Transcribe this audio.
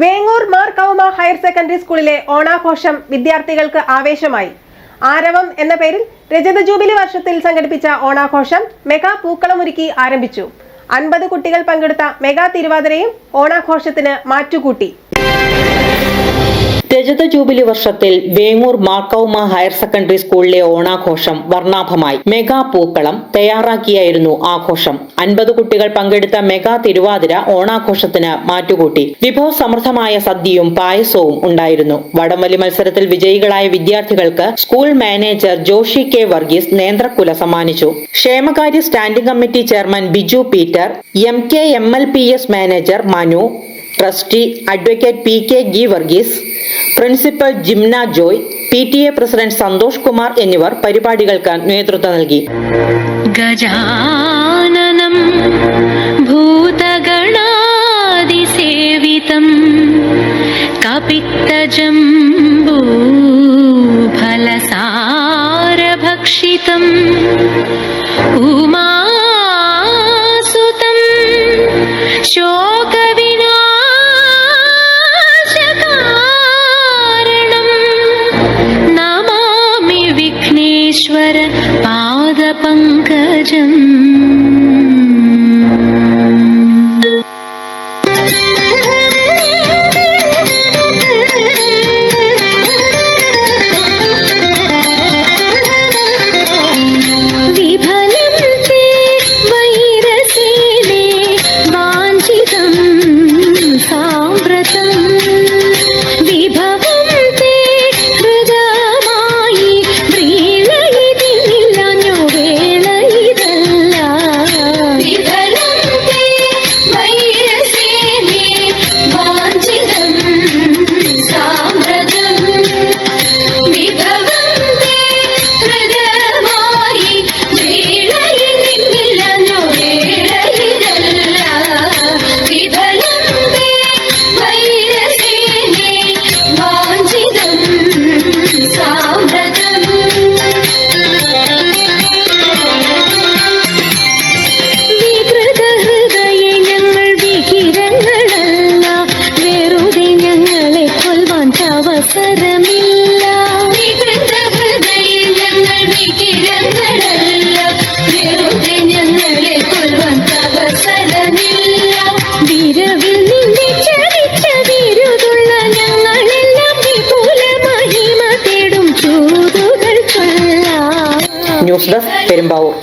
Vengoor Mar കൗമ higher secondary സ്കൂളിലെ ഓണാഘോഷം വിദ്യാർത്ഥികൾക്ക് ആവേശമായി. ആരവം എന്ന പേരിൽ രജത ജൂബിലി വർഷത്തിൽ സംഘടിപ്പിച്ച ഓണാഘോഷം മെഗാ പൂക്കളമൊരുക്കി ആരംഭിച്ചു. അൻപത് കുട്ടികൾ പങ്കെടുത്ത മെഗാ തിരുവാതിരയും ഓണാഘോഷത്തിന് മാറ്റുകൂട്ടി. രജത ജൂബിലി വർഷത്തിൽ വേങ്ങൂർ മാക്കൌമ ഹയർ സെക്കൻഡറി സ്കൂളിലെ ഓണാഘോഷം വർണാഭമായി. മെഗാ പൂക്കളം തയ്യാറാക്കിയായിരുന്നു ആഘോഷം. അൻപത് കുട്ടികൾ പങ്കെടുത്ത മെഗാ തിരുവാതിര ഓണാഘോഷത്തിന് മാറ്റുകൂട്ടി. വിഭവസമൃദ്ധമായ സദ്യയും പായസവും ഉണ്ടായിരുന്നു. വടംവലി മത്സരത്തിൽ വിജയികളായ വിദ്യാർത്ഥികൾക്ക് school manager Joshy K Varghese നേന്ത്രക്കുല സമ്മാനിച്ചു. ക്ഷേമകാര്യ standing committee chairman Biju Peter M K M L P S manager Manu trustee advocate P K GI Varghese principal Jimna Joy P T A president Santhosh Kumar എന്നിവർ പരിപാടികൾക്ക് നേതൃത്വം നൽകി गजाननं भूतगणादिसेवितम् कपित्तजम्बूफलसारभक्षितम् उमासुतं शोकविनाशकारणम् ഈശ്വര പാദപങ്കജം. അവസരമില്ല. ഞങ്ങളെ കൊള്ളുവാൻ അവസരമില്ല. വിരവിൽ നിന്നെ ചരിച്ച വിരുതുള്ള ഞങ്ങളെല്ലാം വിപുല മഹിമ തേടും ചൂതുകൾ ന്യൂസ് ഡെസ്ക് പെരുമ്പാവൂർ.